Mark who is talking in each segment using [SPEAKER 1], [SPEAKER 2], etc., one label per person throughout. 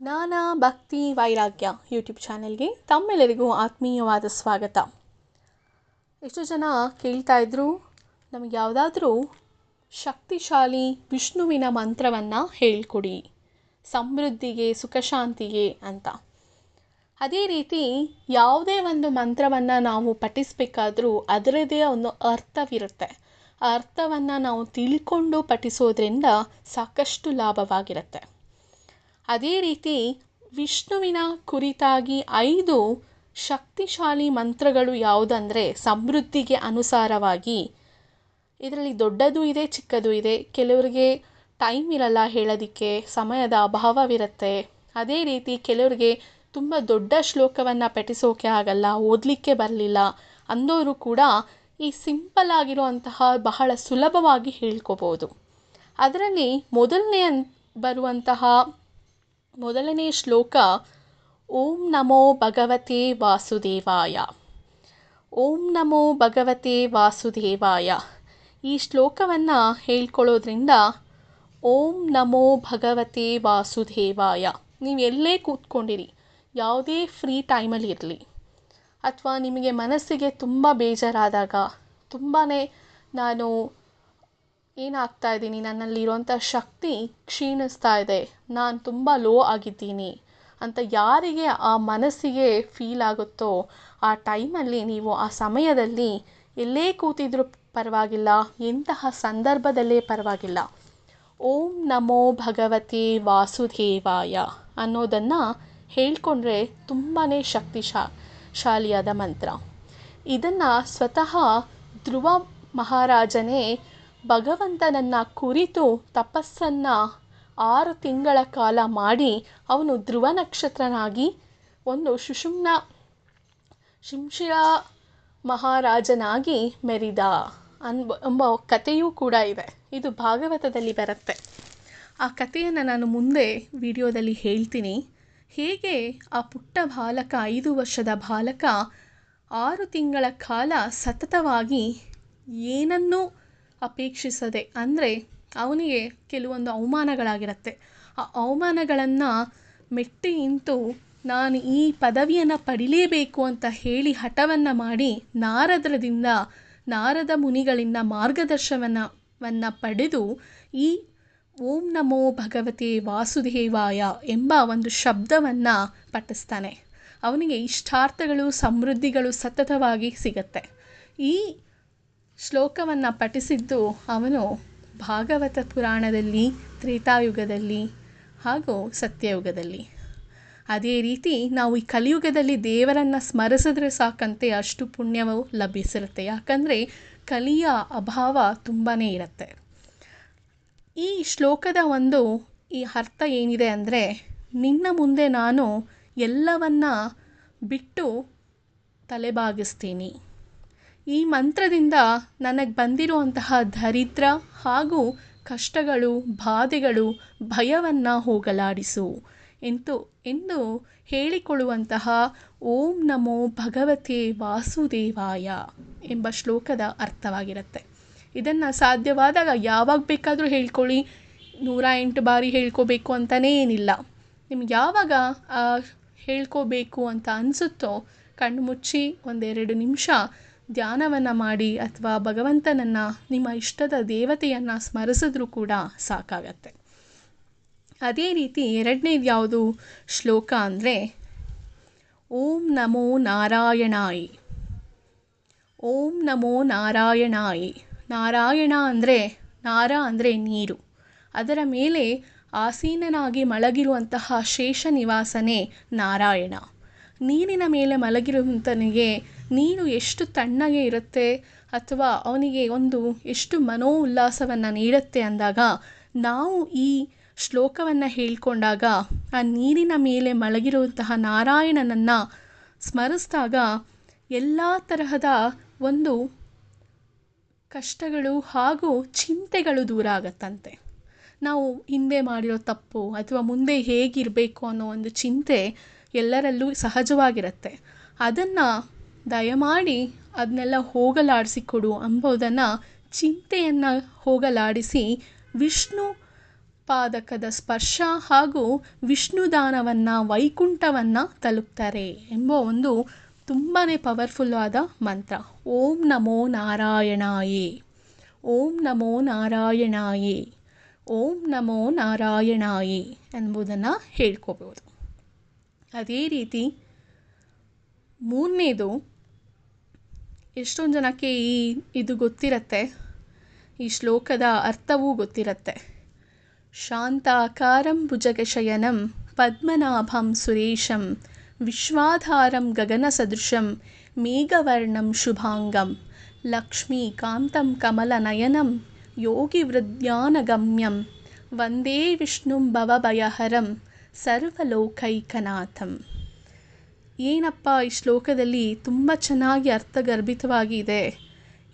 [SPEAKER 1] ಜ್ಞಾನ ಭಕ್ತಿ ವೈರಾಗ್ಯ ಯೂಟ್ಯೂಬ್ ಚಾನೆಲ್ಗೆ ತಮ್ಮೆಲ್ಲರಿಗೂ ಆತ್ಮೀಯವಾದ ಸ್ವಾಗತ. ಎಷ್ಟು ಜನ ಕೇಳ್ತಾ ಇದ್ರು, ನಮಗೆ ಯಾವುದಾದ್ರೂ ಶಕ್ತಿಶಾಲಿ ವಿಷ್ಣುವಿನ ಮಂತ್ರವನ್ನು ಹೇಳ್ಕೊಡಿ, ಸಮೃದ್ಧಿಗೆ ಸುಖ ಶಾಂತಿಗೆ ಅಂತ. ಅದೇ ರೀತಿ ಯಾವುದೇ ಒಂದು ಮಂತ್ರವನ್ನು ನಾವು ಪಠಿಸಬೇಕಾದ್ರೂ ಅದರದೇ ಒಂದು ಅರ್ಥವಿರುತ್ತೆ. ಆ ಅರ್ಥವನ್ನು ನಾವು ತಿಳ್ಕೊಂಡು ಪಠಿಸೋದ್ರಿಂದ ಸಾಕಷ್ಟು ಲಾಭವಾಗಿರುತ್ತೆ. ಅದೇ ರೀತಿ ವಿಷ್ಣುವಿನ ಕುರಿತಾಗಿ ಐದು ಶಕ್ತಿಶಾಲಿ ಮಂತ್ರಗಳು ಯಾವುದಂದರೆ ಸಮೃದ್ಧಿಗೆ ಅನುಸಾರವಾಗಿ. ಇದರಲ್ಲಿ ದೊಡ್ಡದು ಇದೆ, ಚಿಕ್ಕದು ಇದೆ. ಕೆಲವರಿಗೆ ಟೈಮ್ ಇರಲ್ಲ ಹೇಳೋದಕ್ಕೆ, ಸಮಯದ ಅಭಾವವಿರುತ್ತೆ. ಅದೇ ರೀತಿ ಕೆಲವರಿಗೆ ತುಂಬ ದೊಡ್ಡ ಶ್ಲೋಕವನ್ನು ಪಠಿಸೋಕೆ ಆಗಲ್ಲ, ಓದಲಿಕ್ಕೆ ಬರಲಿಲ್ಲ ಅಂದವರು ಕೂಡ ಈ ಸಿಂಪಲ್ ಆಗಿರುವಂತಹ ಬಹಳ ಸುಲಭವಾಗಿ ಹೇಳ್ಕೋಬೋದು. ಅದರಲ್ಲಿ ಮೊದಲನೇ ಬರುವಂತಹ ಮೊದಲನೇ ಶ್ಲೋಕ, ಓಂ ನಮೋ ಭಗವತೆ ವಾಸುದೇವಾಯ. ಓಂ ನಮೋ ಭಗವತೆ ವಾಸುದೇವಾಯ. ಈ ಶ್ಲೋಕವನ್ನು ಹೇಳ್ಕೊಳ್ಳೋದ್ರಿಂದ ಓಂ ನಮೋ ಭಗವತೆ ವಾಸುದೇವಾಯ. ನೀವು ಎಲ್ಲೇ ಕೂತ್ಕೊಂಡಿರಿ, ಯಾವುದೇ ಫ್ರೀ ಟೈಮಲ್ಲಿ ಇರಲಿ. ಅಥವಾ ನಿಮಗೆ ಮನಸ್ಸಿಗೆ ತುಂಬ ಬೇಜಾರಾದಾಗ ತುಂಬಾ ನಾನು ಏನಾಗ್ತಾ ಇದ್ದೀನಿ? ನನ್ನಲ್ಲಿರುವಂಥ ಶಕ್ತಿ ಕ್ಷೀಣಿಸ್ತಾ ಇದೆ. ನಾನು ತುಂಬ ಲೋ ಆಗಿದ್ದೀನಿ ಅಂತ ಯಾರಿಗೆ ಆ ಮನಸ್ಸಿಗೆ ಫೀಲ್ ಆಗುತ್ತೋ, ಆ ಟೈಮಲ್ಲಿ ನೀವು ಆ ಸಮಯದಲ್ಲಿ ಎಲ್ಲೇ ಕೂತಿದ್ರೂ ಪರವಾಗಿಲ್ಲ, ಎಂತಹ ಸಂದರ್ಭದಲ್ಲೇ ಪರವಾಗಿಲ್ಲ. ಓಂ ನಮೋ ಭಗವತಿ ವಾಸುದೇವಾಯ ಅನ್ನೋದನ್ನು ಹೇಳ್ಕೊಂಡ್ರೆ ತುಂಬಾ ಶಕ್ತಿಶಾ ಶಾಲಿಯಾದ ಮಂತ್ರ. ಇದನ್ನು ಸ್ವತಃ ಧ್ರುವ ಮಹಾರಾಜನೇ ಭಗವಂತನನ್ನು ಕುರಿತು ತಪಸ್ಸನ್ನು ಆರು ತಿಂಗಳ ಕಾಲ ಮಾಡಿ ಅವನು ಧ್ರುವ ನಕ್ಷತ್ರನಾಗಿ ಒಂದು ಸುಷುಮ್ನ ಶಿಂಶಿರ ಮಹಾರಾಜನಾಗಿ ಮೆರಿದ ಅನ್ಬ ಎಂಬ ಕಥೆಯೂ ಕೂಡ ಇದೆ. ಇದು ಭಾಗವತದಲ್ಲಿ ಬರುತ್ತೆ. ಆ ಕಥೆಯನ್ನು ನಾನು ಮುಂದೆ ವಿಡಿಯೋದಲ್ಲಿ ಹೇಳ್ತೀನಿ. ಹೇಗೆ ಆ ಪುಟ್ಟ ಬಾಲಕ, ಐದು ವರ್ಷದ ಬಾಲಕ ಆರು ತಿಂಗಳ ಕಾಲ ಸತತವಾಗಿ ಏನನ್ನೂ ಅಪೇಕ್ಷಿಸದೆ. ಅಂದರೆ, ಅವನಿಗೆ ಕೆಲವೊಂದು ಅವಮಾನಗಳಾಗಿರುತ್ತೆ. ಆ ಅವಮಾನಗಳನ್ನು ಮೆಟ್ಟಿ ನಿಂತು ನಾನು ಈ ಪದವಿಯನ್ನು ಪಡಿಲೇಬೇಕು ಅಂತ ಹೇಳಿ ಹಠವನ್ನು ಮಾಡಿ ನಾರದರದಿಂದ, ನಾರದ ಮುನಿಗಳಿಂದ ಮಾರ್ಗದರ್ಶನವನ್ನು ಪಡೆದು ಈ ಓಂ ನಮೋ ಭಗವತೆ ವಾಸುದೇವಾಯ ಎಂಬ ಒಂದು ಶಬ್ದವನ್ನು ಪಠಿಸ್ತಾನೆ. ಅವನಿಗೆ ಇಷ್ಟಾರ್ಥಗಳು, ಸಮೃದ್ಧಿಗಳು ಸತತವಾಗಿ ಸಿಗತ್ತೆ. ಈ ಶ್ಲೋಕವನ್ನು ಪಠಿಸಿದ್ದು ಅವನು ಭಾಗವತ ಪುರಾಣದಲ್ಲಿ, ತ್ರೇತಾಯುಗದಲ್ಲಿ ಹಾಗೂ ಸತ್ಯಯುಗದಲ್ಲಿ. ಅದೇ ರೀತಿ ನಾವು ಈ ಕಲಿಯುಗದಲ್ಲಿ ದೇವರನ್ನು ಸ್ಮರಿಸಿದ್ರೆ ಸಾಕಂತೆ ಅಷ್ಟು ಪುಣ್ಯವು ಲಭಿಸಿರುತ್ತೆ. ಯಾಕಂದರೆ ಕಲಿಯ ಅಭಾವ ತುಂಬಾ ಇರುತ್ತೆ. ಈ ಶ್ಲೋಕದ ಒಂದು ಈ ಅರ್ಥ ಏನಿದೆ ಅಂದರೆ, ನಿನ್ನ ಮುಂದೆ ನಾನು ಎಲ್ಲವನ್ನ ಬಿಟ್ಟು ತಲೆಬಾಗಿಸ್ತೀನಿ. ಈ ಮಂತ್ರದಿಂದ ನನಗೆ ಬಂದಿರುವಂತಹ ದರಿದ್ರ ಹಾಗೂ ಕಷ್ಟಗಳು, ಬಾಧೆಗಳು ಭಯವನ್ನು ಹೋಗಲಾಡಿಸು. ಎಂತು ಎಂದು ಹೇಳಿಕೊಳ್ಳುವಂತಹ ಓಂ ನಮೋ ಭಗವತೆ ವಾಸುದೇವಾಯ ಎಂಬ ಶ್ಲೋಕದ ಅರ್ಥವಾಗಿರುತ್ತೆ. ಇದನ್ನು ಸಾಧ್ಯವಾದಾಗ ಯಾವಾಗ ಬೇಕಾದರೂ ಹೇಳ್ಕೊಳ್ಳಿ. ನೂರ ಎಂಟು ಬಾರಿ ಹೇಳ್ಕೋಬೇಕು ಅಂತಲೇ ಏನಿಲ್ಲ. ನಿಮ್ಗೆ ಯಾವಾಗ ಹೇಳ್ಕೋಬೇಕು ಅಂತ ಅನಿಸುತ್ತೋ, ಕಣ್ಣು ಮುಚ್ಚಿ ಒಂದೆರಡು ನಿಮಿಷ ಧ್ಯಾನವನ್ನು ಮಾಡಿ ಅಥವಾ ಭಗವಂತನನ್ನು, ನಿಮ್ಮ ಇಷ್ಟದ ದೇವತೆಯನ್ನು ಸ್ಮರಿಸಿದ್ರೂ ಕೂಡ ಸಾಕಾಗತ್ತೆ. ಅದೇ ರೀತಿ ಎರಡನೇದು ಯಾವುದು? ಶ್ಲೋಕ ಅಂದರೆ, ಓಂ ನಮೋ ನಾರಾಯಣಾಯಿ. ಓಂ ನಮೋ ನಾರಾಯಣಾಯಿ. ನಾರಾಯಣ ಅಂದರೆ, ನಾರ ಅಂದರೆ ನೀರು. ಅದರ ಮೇಲೆ ಆಸೀನನಾಗಿ ಮಳಗಿರುವಂತಹ ಶೇಷ ನಿವಾಸನೇ ನಾರಾಯಣ. ನೀರಿನ ಮೇಲೆ ಮಲಗಿರುವಂತನಿಗೆ ನೀರು ಎಷ್ಟು ತಣ್ಣಗೆ ಇರುತ್ತೆ ಅಥವಾ ಅವನಿಗೆ ಒಂದು ಎಷ್ಟು ಮನೋ ಉಲ್ಲಾಸವನ್ನು ನೀಡುತ್ತೆ ಅಂದಾಗ ನಾವು ಈ ಶ್ಲೋಕವನ್ನು ಹೇಳಿಕೊಂಡಾಗ ಆ ನೀರಿನ ಮೇಲೆ ಮಲಗಿರುವಂತಹ ನಾರಾಯಣನನ್ನು ಸ್ಮರಿಸಿದಾಗ ಎಲ್ಲ ತರಹದ ಒಂದು ಕಷ್ಟಗಳು ಹಾಗೂ ಚಿಂತೆಗಳು ದೂರ ಆಗತ್ತಂತೆ. ನಾವು ಹಿಂದೆ ಮಾಡಿರೋ ತಪ್ಪು ಅಥವಾ ಮುಂದೆ ಹೇಗಿರಬೇಕು ಅನ್ನೋ ಒಂದು ಚಿಂತೆ ಎಲ್ಲರಲ್ಲೂ ಸಹಜವಾಗಿರುತ್ತೆ. ಅದನ್ನು ದಯಮಾಡಿ ಅದನ್ನೆಲ್ಲ ಹೋಗಲಾಡಿಸಿಕೊಡು ಅಂಬೋದನ್ನು ಚಿಂತೆಯನ್ನು ಹೋಗಲಾಡಿಸಿ ವಿಷ್ಣು ಪಾದಕದ ಸ್ಪರ್ಶ ಹಾಗೂ ವಿಷ್ಣುದಾನವನ್ನು, ವೈಕುಂಠವನ್ನು ತಲುಪ್ತಾರೆ ಎಂಬ ಒಂದು ತುಂಬಾ ಪವರ್ಫುಲ್ ಆದ ಮಂತ್ರ. ಓಂ ನಮೋ ನಾರಾಯಣಾಯೇ. ಓಂ ನಮೋ ನಾರಾಯಣಾಯೇ. ಓಂ ನಮೋ ನಾರಾಯಣಾಯೇ ಎಂಬುದನ್ನು ಹೇಳ್ಕೋಬೋದು. ಅದೇ ರೀತಿ ಮೂರನೇದು, ಎಷ್ಟೊಂದು ಜನಕ್ಕೆ ಈ ಇದು ಗೊತ್ತಿರತ್ತೆ, ಈ ಶ್ಲೋಕದ ಅರ್ಥವೂ ಗೊತ್ತಿರತ್ತೆ. ಶಾಂತಾಕಾರಂ ಭುಜಗಶಯನಂ ಪದ್ಮನಾಭಂ ಸುರೇಶಂ ವಿಶ್ವಾಧಾರಂ ಗಗನಸದೃಶಂ ಮೇಘವರ್ಣಂ ಶುಭಾಂಗಂ ಲಕ್ಷ್ಮೀಕಾಂತಂ ಕಮಲನಯನಂ ಯೋಗಿವೃದ್ಧಾನಗಮ್ಯಂ ವಂದೇ ವಿಷ್ಣುಂ ಭವಭಯಹರಂ ಸರ್ವಲೋಕೈಕನಾಥಂ. ಏನಪ್ಪ ಈ ಶ್ಲೋಕದಲ್ಲಿ ತುಂಬ ಚೆನ್ನಾಗಿ ಅರ್ಥಗರ್ಭಿತವಾಗಿದೆ.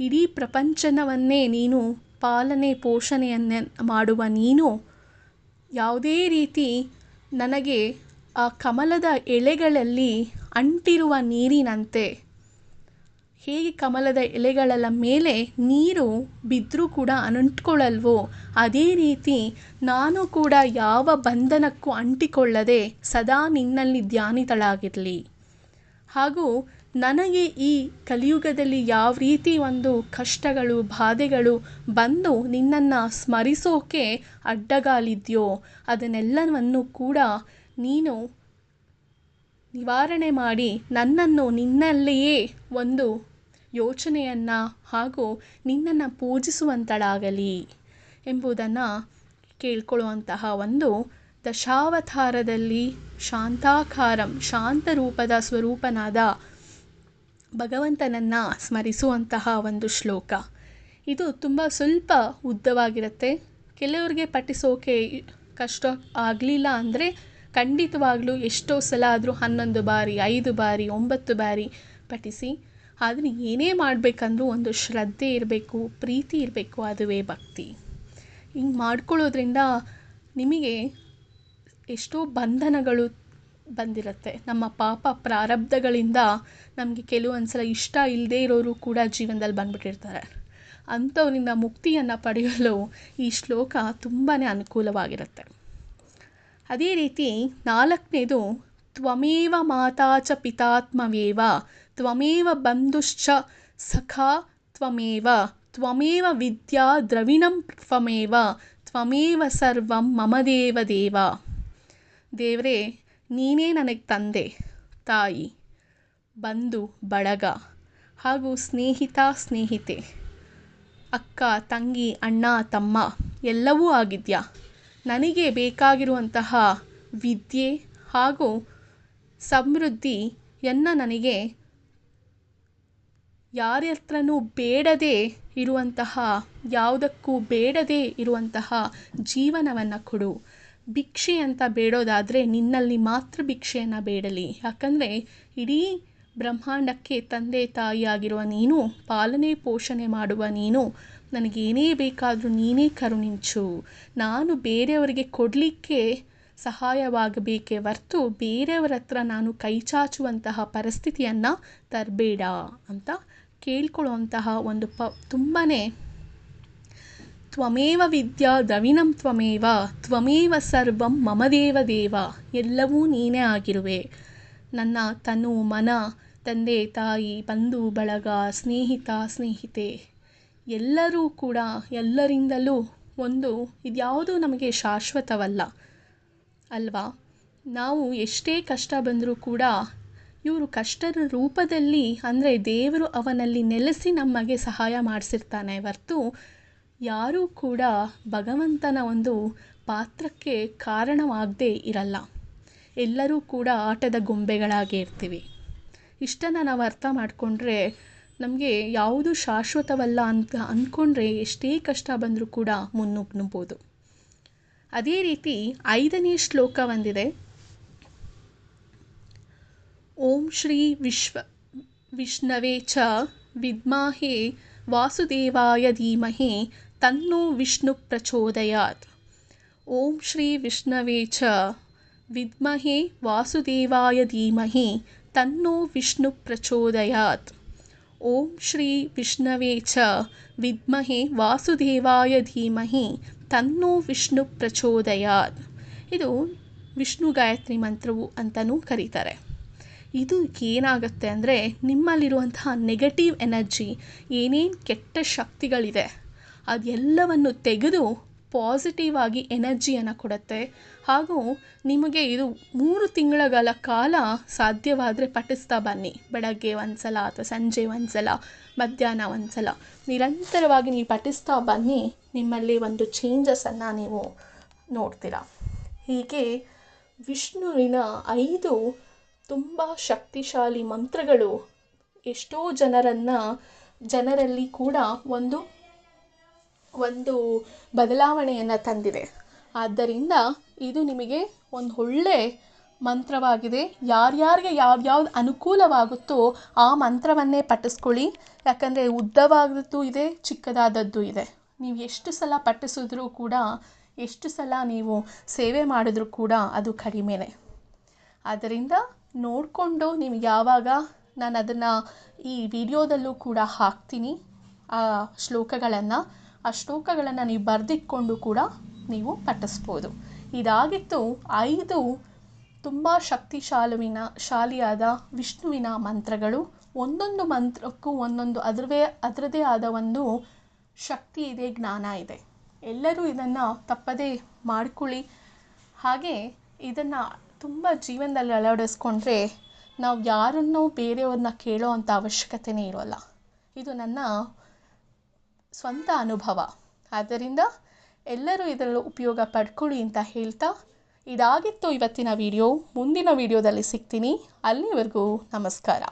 [SPEAKER 1] ಇಡೀ ಪ್ರಪಂಚನವನ್ನೇ ನೀನು ಪಾಲನೆ, ಪೋಷಣೆಯನ್ನೇ ಮಾಡುವ ನೀನು. ಯಾವುದೇ ರೀತಿ ನನಗೆ ಆ ಕಮಲದ ಎಳೆಗಳಲ್ಲಿ ಅಂಟಿರುವ ನೀರಿನಂತೆ. ಹೇಗೆ ಕಮಲದ ಎಲೆಗಳ ಮೇಲೆ ನೀರು ಬಿದ್ದರೂ ಕೂಡ ಅಂಟ್ಕೊಳ್ಳಲ್ವೋ ಅದೇ ರೀತಿ ನಾನು ಕೂಡ ಯಾವ ಬಂಧನಕ್ಕೂ ಅಂಟಿಕೊಳ್ಳದೆ ಸದಾ ನಿನ್ನಲ್ಲಿ ಧ್ಯಾನಿತಳಾಗಿರಲಿ. ಹಾಗೂ ನನಗೆ ಈ ಕಲಿಯುಗದಲ್ಲಿ ಯಾವ ರೀತಿ ಒಂದು ಕಷ್ಟಗಳು, ಬಾಧೆಗಳು ಬಂದು ನಿನ್ನನ್ನು ಸ್ಮರಿಸೋಕೆ ಅಡ್ಡಗಾಲಿದೆಯೋ, ಅದನ್ನೆಲ್ಲವನ್ನು ಕೂಡ ನೀನು ನಿವಾರಣೆ ಮಾಡಿ ನನ್ನನ್ನು ನಿನ್ನಲ್ಲಿಯೇ ಒಂದು ಯೋಚನೆಯನ್ನು ಹಾಗೂ ನಿನ್ನನ್ನು ಪೂಜಿಸುವಂತಳಾಗಲಿ ಎಂಬುದನ್ನು ಕೇಳ್ಕೊಳ್ಳುವಂತಹ ಒಂದು ದಶಾವತಾರದಲ್ಲಿ ಶಾಂತಾಕಾರಂ, ಶಾಂತ ರೂಪದ ಸ್ವರೂಪನಾದ ಭಗವಂತನನ್ನು ಸ್ಮರಿಸುವಂತಹ ಒಂದು ಶ್ಲೋಕ. ಇದು ತುಂಬ ಸ್ವಲ್ಪ ಉದ್ದವಾಗಿರುತ್ತೆ. ಕೆಲವರಿಗೆ ಪಠಿಸೋಕೆ ಕಷ್ಟ ಆಗಲಿಲ್ಲ ಅಂದರೆ ಖಂಡಿತವಾಗಲೂ ಎಷ್ಟೋ ಸಲ ಆದರೂ ಹನ್ನೊಂದು ಬಾರಿ, ಐದು ಬಾರಿ, ಒಂಬತ್ತು ಬಾರಿ ಪಠಿಸಿ ಆದರೆ ಏನೇ ಮಾಡಬೇಕಂದ್ರೂ ಒಂದು ಶ್ರದ್ಧೆ ಇರಬೇಕು, ಪ್ರೀತಿ ಇರಬೇಕು, ಅದುವೇ ಭಕ್ತಿ. ಹಿಂಗೆ ಮಾಡ್ಕೊಳ್ಳೋದ್ರಿಂದ ನಿಮಗೆ ಎಷ್ಟೋ ಬಂಧನಗಳು ಬಂದಿರುತ್ತೆ. ನಮ್ಮ ಪಾಪ ಪ್ರಾರಬ್ಧಗಳಿಂದ ನಮಗೆ ಕೆಲವೊಂದು ಸಲ ಇಷ್ಟ ಇಲ್ಲದೇ ಇರೋರು ಕೂಡ ಜೀವನದಲ್ಲಿ ಬಂದುಬಿಟ್ಟಿರ್ತಾರೆ. ಅಂಥವರಿಂದ ಮುಕ್ತಿಯನ್ನು ಪಡೆಯಲು ಈ ಶ್ಲೋಕ ತುಂಬಾ ಅನುಕೂಲವಾಗಿರುತ್ತೆ. ಅದೇ ರೀತಿ ನಾಲ್ಕನೇದು, ತ್ವಮೇವ ಮಾತಾ ಚ ಪಿತಾತ್ಮವೇವ ತ್ವಮೇವ ಬಂಧುಶ್ಚ ಸಖಾ ತ್ವಮೇವ. ತ್ವಮೇವ ವಿದ್ಯಾ ದ್ರವಿಣಂ ತ್ವಮೇವ. ತ್ವಮೇವ ಸರ್ವಂ ಮಮ ದೇವ ದೇವ. ದೇವರೇ, ನೀನೇ ನನಗೆ ತಂದೆ, ತಾಯಿ, ಬಂಧು, ಬಳಗ ಹಾಗೂ ಸ್ನೇಹಿತ, ಸ್ನೇಹಿತೆ, ಅಕ್ಕ, ತಂಗಿ, ಅಣ್ಣ, ತಮ್ಮ ಎಲ್ಲವೂ ಆಗಿದೆಯಾ? ನನಗೆ ಬೇಕಾಗಿರುವಂತಹ ವಿದ್ಯೆ ಹಾಗೂ ಸಮೃದ್ಧಿಯನ್ನು ನನಗೆ ಯಾರ ಹತ್ರನೂ ಬೇಡದೇ ಇರುವಂತಹ, ಯಾವುದಕ್ಕೂ ಬೇಡದೇ ಇರುವಂತಹ ಜೀವನವನ್ನು ಕೊಡು. ಭಿಕ್ಷೆ ಅಂತ ಬೇಡೋದಾದರೆ ನಿನ್ನಲ್ಲಿ ಮಾತ್ರ ಭಿಕ್ಷೆಯನ್ನು ಬೇಡಲಿ. ಯಾಕಂದರೆ ಇಡೀ ಬ್ರಹ್ಮಾಂಡಕ್ಕೆ ತಂದೆ ತಾಯಿಯಾಗಿರುವ ನೀನು, ಪಾಲನೆ ಪೋಷಣೆ ಮಾಡುವ ನೀನು, ನನಗೇನೇ ಬೇಕಾದರೂ ನೀನೇ ಕರುಣಿಂಚು ನಾನು ಬೇರೆಯವರಿಗೆ ಕೊಡಲಿಕ್ಕೆ ಸಹಾಯವಾಗಬೇಕೇ ಹೊರ್ತು ಬೇರೆಯವರ ಹತ್ರ ನಾನು ಕೈ ಚಾಚುವಂತಹ ಪರಿಸ್ಥಿತಿಯನ್ನು ತರಬೇಡ ಅಂತ ಕೇಳ್ಕೊಳ್ಳುವಂತಹ ಒಂದು ಪ ತುಂಬಾ ತ್ವಮೇವ ವಿದ್ಯಾ ದ್ರವಿಣಂ ತ್ವಮೇವ ತ್ವಮೇವ ಸರ್ವಂ ಮಮ ದೇವ ದೇವ, ಎಲ್ಲವೂ ನೀನೇ ಆಗಿರುವೆ. ನನ್ನ ತನು ಮನ, ತಂದೆ ತಾಯಿ, ಬಂಧು, ಬಳಗ, ಸ್ನೇಹಿತ, ಸ್ನೇಹಿತೆ, ಎಲ್ಲರೂ ಕೂಡ ಎಲ್ಲರಿಂದಲೂ ಒಂದು ಇದ್ಯಾವುದೂ ನಮಗೆ ಶಾಶ್ವತವಲ್ಲ. ಅಲ್ವಾ? ನಾವು ಎಷ್ಟೇ ಕಷ್ಟ ಬಂದರೂ ಕೂಡ ಇವರು ಕಷ್ಟದ ರೂಪದಲ್ಲಿ ಅಂದರೆ ದೇವರು ಅವನಲ್ಲಿ ನೆಲೆಸಿ ನಮಗೆ ಸಹಾಯ ಮಾಡಿಸಿರ್ತಾನೆ ಹೊರ್ತು ಯಾರೂ ಕೂಡ ಭಗವಂತನ ಒಂದು ಪಾತ್ರಕ್ಕೆ ಕಾರಣವಾಗದೇ ಇರಲ್ಲ. ಎಲ್ಲರೂ ಕೂಡ ಆಟದ ಗೊಂಬೆಗಳಾಗೇ ಇರ್ತೀವಿ. ಇಷ್ಟನ್ನು ನಾವು ಅರ್ಥ ಮಾಡಿಕೊಂಡ್ರೆ ನಮಗೆ ಯಾವುದು ಶಾಶ್ವತವಲ್ಲ ಅಂತ ಅಂದ್ಕೊಂಡ್ರೆ ಎಷ್ಟೇ ಕಷ್ಟ ಬಂದರೂ ಕೂಡ ಮುನ್ನುಗ್ಗಬೋದು ಅದೇ ರೀತಿ ಐದನೇ ಶ್ಲೋಕ ಒಂದಿದೆ. ಓಂ ಶ್ರೀ ವಿಶ್ವ, ವಿಷ್ಣವೇ ಚ, ವಿದ್ಮಾಹೇ ವಾಸುದೇವಾಯ ಧೀಮಹಿ ತನ್ನೋ ವಿಷ್ಣು ಪ್ರಚೋದಯಾತ್. ಓಂ ಶ್ರೀ ವಿಷ್ಣವೇ ಚ, ವಿದ್ಮಹೇ ವಾಸುದೇವಾಯ ಧೀಮಹಿ ತನ್ನೋ ವಿಷ್ಣು ಪ್ರಚೋದಯಾತ್. ಓಂ ಶ್ರೀ ವಿಷ್ಣವೇ ಚ, ವಿದ್ಮಹೇ ವಾಸುದೇವಾಯ ಧೀಮಹಿ ತನ್ನೋ ವಿಷ್ಣು ಪ್ರಚೋದಯಾತ್. ಇದು ವಿಷ್ಣು ಗಾಯತ್ರಿ ಮಂತ್ರವು ಅಂತಲೂ ಕರೀತಾರೆ. ಇದು ಏನಾಗುತ್ತೆ ಅಂದರೆ ನಿಮ್ಮಲ್ಲಿರುವಂತಹ ನೆಗೆಟಿವ್ ಎನರ್ಜಿ ಏನೇನು ಕೆಟ್ಟ ಶಕ್ತಿಗಳಿದೆ, ಅದೆಲ್ಲವನ್ನು ತೆಗೆದು ಪಾಸಿಟಿವ್ ಆಗಿ ಎನರ್ಜಿಯನ್ನು ಕೊಡುತ್ತೆ. ಹಾಗೂ ನಿಮಗೆ ಇದು ಮೂರು ತಿಂಗಳಗಳ ಕಾಲ ಸಾಧ್ಯವಾದರೆ ಪಠಿಸ್ತಾ ಬನ್ನಿ. ಬೆಳಗ್ಗೆ ಒಂದು ಸಲ ಅಥವಾ ಸಂಜೆ ಒಂದು ಸಲ ಮಧ್ಯಾಹ್ನ ಒಂದು ಸಲ ನಿರಂತರವಾಗಿ ನೀವು ಪಠಿಸ್ತಾ ಬನ್ನಿ, ನಿಮ್ಮಲ್ಲಿ ಒಂದು ಚೇಂಜಸನ್ನು ನೀವು ನೋಡ್ತೀರ. ಹೀಗೆ ವಿಷ್ಣುವಿನ ಐದು ತುಂಬ ಶಕ್ತಿಶಾಲಿ ಮಂತ್ರಗಳು. ಎಷ್ಟೋ ಜನರನ್ನು, ಜನರಲ್ಲಿ ಕೂಡ ಒಂದು ಒಂದು ಬದಲಾವಣೆಯನ್ನು ತಂದಿದೆ. ಆದ್ದರಿಂದ ಇದು ನಿಮಗೆ ಒಂದು ಒಳ್ಳೆ ಮಂತ್ರವಾಗಿದೆ. ಯಾರ್ಯಾರಿಗೆ ಯಾವ್ಯಾವ್ದು ಅನುಕೂಲವಾಗುತ್ತೋ ಆ ಮಂತ್ರವನ್ನೇ ಪಠಿಸ್ಕೊಳ್ಳಿ. ಯಾಕಂದರೆ ಉದ್ದವಾದದ್ದು ಇದೆ, ಚಿಕ್ಕದಾದದ್ದು ಇದೆ. ನೀವು ಎಷ್ಟು ಸಲ ಪಠಿಸಿದ್ರೂ ಕೂಡ, ಎಷ್ಟು ಸಲ ನೀವು ಸೇವೆ ಮಾಡಿದ್ರೂ ಕೂಡ ಅದು ಕಡಿಮೆನೇ. ಆದ್ದರಿಂದ ನೋಡಿಕೊಂಡು ನಿಮ್ಗೆ ಯಾವಾಗ ನಾನು ಅದನ್ನು ಈ ವಿಡಿಯೋದಲ್ಲೂ ಕೂಡ ಹಾಕ್ತೀನಿ, ಆ ಶ್ಲೋಕಗಳನ್ನು. ಆ ಶ್ಲೋಕಗಳನ್ನು ನೀವು ಬರೆದಿಟ್ಕೊಂಡು ಕೂಡ ನೀವು ಪಠಿಸ್ಬೋದು. ಇದಾಗಿತ್ತು ಐದು ತುಂಬ ಶಕ್ತಿಶಾಲುವಿನ, ಶಾಲಿಯಾದ ವಿಷ್ಣುವಿನ ಮಂತ್ರಗಳು. ಒಂದೊಂದು ಮಂತ್ರಕ್ಕೂ ಒಂದೊಂದು ಅದರವೇ ಅದರದೇ ಆದ ಒಂದು ಶಕ್ತಿ ಇದೆ, ಜ್ಞಾನ ಇದೆ. ಎಲ್ಲರೂ ಇದನ್ನು ತಪ್ಪದೇ ಮಾಡ್ಕೊಳ್ಳಿ. ಹಾಗೆ ಇದನ್ನು ತುಂಬ ಜೀವನದಲ್ಲಿ ಅಳವಡಿಸ್ಕೊಂಡ್ರೆ ನಾವು ಯಾರನ್ನೋ ಬೇರೆಯವ್ರನ್ನ ಕೇಳೋ ಅಂಥ ಅವಶ್ಯಕತೆಯೇ ಇರೋಲ್ಲ. ಇದು ನನ್ನ ಸ್ವಂತ ಅನುಭವ. ಆದ್ದರಿಂದ ಎಲ್ಲರೂ ಇದರಲ್ಲಿ ಉಪಯೋಗ ಪಡ್ಕೊಳ್ಳಿ ಅಂತ ಹೇಳ್ತಾ ಇದಾಗಿತ್ತು ಇವತ್ತಿನ ವಿಡಿಯೋ. ಮುಂದಿನ ವಿಡಿಯೋದಲ್ಲಿ ಸಿಗ್ತೀನಿ. ಅಲ್ಲಿವರೆಗೂ ನಮಸ್ಕಾರ.